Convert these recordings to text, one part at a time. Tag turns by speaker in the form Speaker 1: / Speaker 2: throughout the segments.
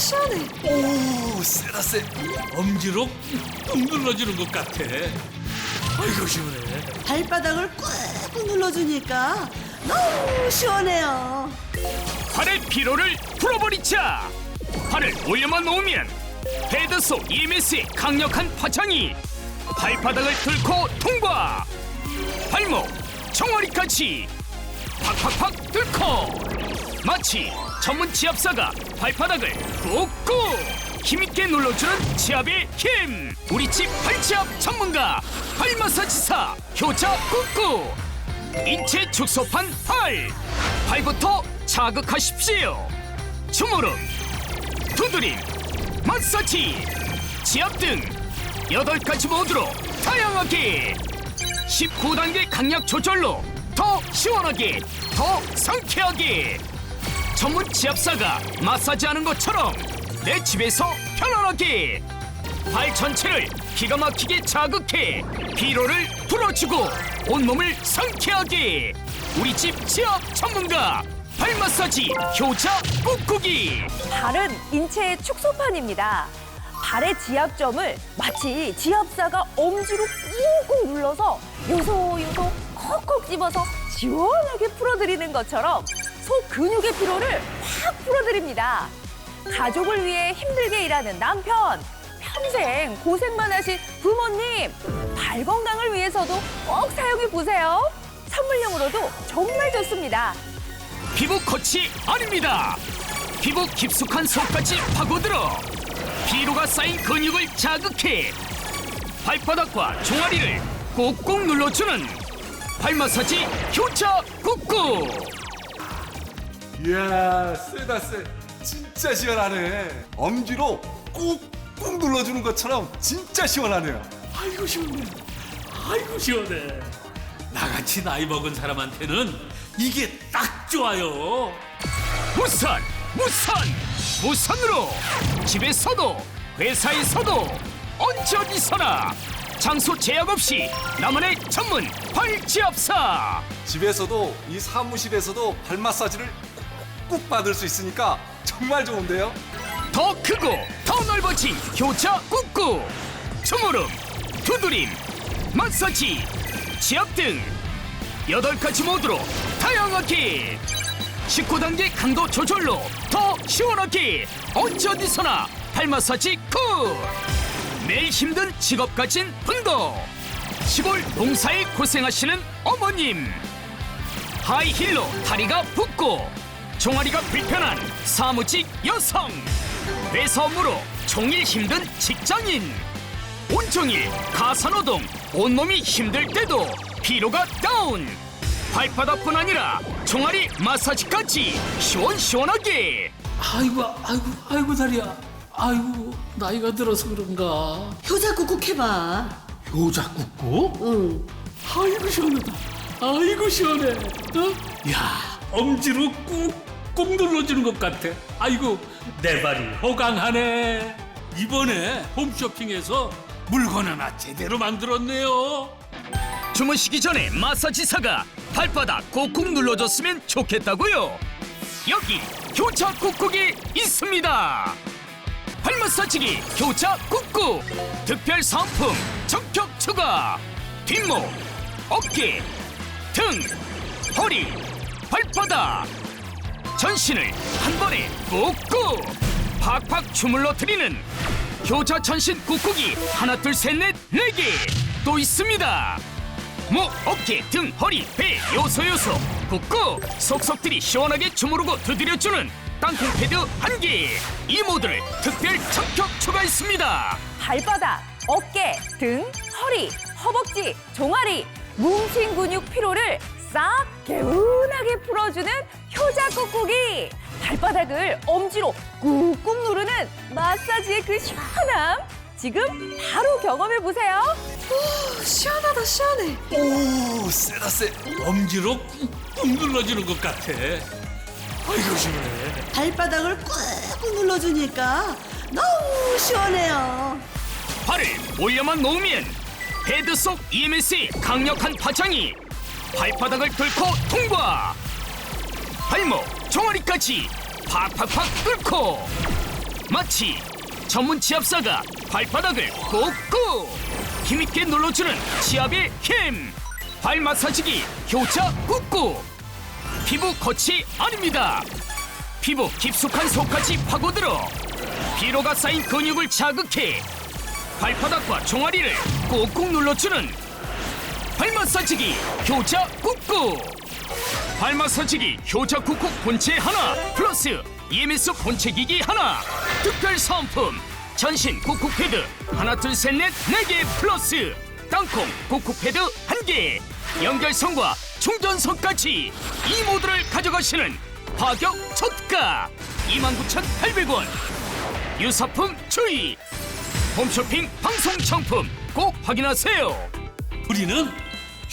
Speaker 1: 시원해.
Speaker 2: 오 세다 세. 엄지로 꾹 눌러주는 것 같아. 아이고 시원해.
Speaker 1: 발바닥을 꾹꾹 눌러주니까 너무 시원해요.
Speaker 3: 발의 피로를 풀어버리자. 발을 올려만 놓으면 헤드소 EMS의 강력한 파장이 발바닥을 뚫고 통과. 발목 정어리까지 팍팍팍 뚫고 마치 전문 지압사가 발바닥을 꾹꾹 힘있게 눌러주는 지압의 힘. 우리 집 발지압 전문가 발마사지사 효자 꾹꾹 인체 축소판 팔. 발부터 자극하십시오. 주무름 두드림 마사지 지압 등 여덟 가지 모드로 다양하게 19단계 강약 조절로 더 시원하게 더 상쾌하게 전문 지압사가 마사지하는 것처럼 내 집에서 편안하게 발 전체를 기가 막히게 자극해 피로를 풀어주고 온몸을 상쾌하게 우리 집 지압 전문가 발 마사지 효자 꾹꾹이
Speaker 4: 발은 인체의 축소판입니다. 발의 지압점을 마치 지압사가 엄지로 꾹꾹 눌러서 요소요소 콕콕 집어서 시원하게 풀어드리는 것처럼 속 근육의 피로를 확 풀어드립니다. 가족을 위해 힘들게 일하는 남편, 평생 고생만 하신 부모님, 발 건강을 위해서도 꼭 사용해 보세요. 선물용으로도 정말 좋습니다.
Speaker 3: 피부 컷이 아닙니다. 피부 깊숙한 속까지 파고들어 피로가 쌓인 근육을 자극해 발바닥과 종아리를 꾹꾹 눌러주는 발 마사지 효자 꾹꾹
Speaker 2: 이야 세다 세 진짜 시원하네 엄지로 꾹꾹 눌러주는 것처럼 진짜 시원하네요
Speaker 5: 아이고 시원해. 아이고 시원해. 나같이 나이 먹은 사람한테는 이게 딱 좋아요.
Speaker 3: 무선 무선 무선으로 집에서도 회사에서도 언제 어디서나 장소 제약 없이 나만의 전문 발지압사
Speaker 2: 집에서도 이 사무실에서도 발 마사지를 꾹꾹 받을 수 있으니까 정말 좋은데요?
Speaker 3: 더 크고 더 넓어진 효자 꾹꾹. 주무름 두드림 마사지 지압 등 여덟 가지 모드로 다양하게 19단계 강도 조절로 더 시원하게 언제 어디서나 발 마사지 굿! 매일 힘든 직업 가진 분도 시골 농사에 고생하시는 어머님. 하이힐로 다리가 붓고 종아리가 불편한 사무직 여성 업무로 종일 힘든 직장인 온종일 가사노동 온몸이 힘들 때도 피로가 다운 발바닥뿐 아니라 종아리 마사지까지 시원시원하게
Speaker 5: 아이고 아이고 아이고 다리야. 아이고 나이가 들어서 그런가.
Speaker 1: 효자 꾹꾹 해봐.
Speaker 5: 효자 굽고?
Speaker 1: 응.
Speaker 5: 아이고 시원하다. 아이고 시원해. 어? 야 엄지로 꾹 꾹 눌러주는 것 같아. 아이고 내 발이 호강하네. 이번에 홈쇼핑에서 물건 하나 제대로 만들었네요.
Speaker 3: 주무시기 전에 마사지사가 발바닥 꾹꾹 눌러줬으면 좋겠다고요 여기 효자 꾹꾹이 있습니다 발 마사지기 효자 꾹꾹 특별 상품 적격 추가 뒷목 어깨 등 허리 발바닥 전신을 한 번에 꾹꾹 팍팍 주물러 드리는 효자 전신 꾹꾹이 하나 둘 셋 넷 네 개 또 있습니다 목, 어깨, 등, 허리, 배 요소 요소 꾹꾹 속속들이 시원하게 주무르고 두드려주는 땅콩 패드 한 개. 이 모드를 특별 적격 추가했습니다.
Speaker 4: 발바닥, 어깨, 등, 허리, 허벅지, 종아리, 뭉친 근육 피로를 싹 개운하게 풀어주는 효자 꾹꾹이 발바닥을 엄지로 꾹꾹 누르는 마사지의 그 시원함 지금 바로 경험해 보세요.
Speaker 1: 오, 시원하다 시원해.
Speaker 2: 오 세다 세
Speaker 5: 엄지로 꾹꾹 눌러주는 것 같아. 아이고 시원해.
Speaker 1: 발바닥을 꾹꾹 눌러주니까 너무 시원해요.
Speaker 3: 발을 올려만 놓으면 헤드 속 EMS의 강력한 파장이 발바닥을 뚫고 통과. 발목, 종아리까지 팍팍팍 뚫고! 마치 전문 치압사가 발바닥을 꾹꾹 힘있게 눌러주는 치압의 힘! 발 마사지기 효자 꾹꾹 피부 거치 아닙니다! 피부 깊숙한 속까지 파고들어 피로가 쌓인 근육을 자극해 발바닥과 종아리를 꾹꾹 눌러주는 발 마사지기 효자 꾹꾹. 발 마사지기 효자 꾹꾹 본체 하나 플러스 EMS 본체 기기 하나. 특별 사은품 전신 꾹꾹 패드. 하나 둘 셋 넷 네 개 플러스 땅콩 꾹꾹 패드 한 개. 연결선과 충전선까지 이 모드를 가져가시는 파격 첫가 29,800원. 유사품 주의. 홈쇼핑 방송 상품 꼭 확인하세요.
Speaker 5: 우리는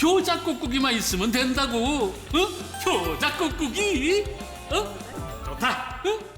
Speaker 5: 효자 꾹꾹이만 있으면 된다고 어? 효자 꾹꾹이 어? 좋다 어?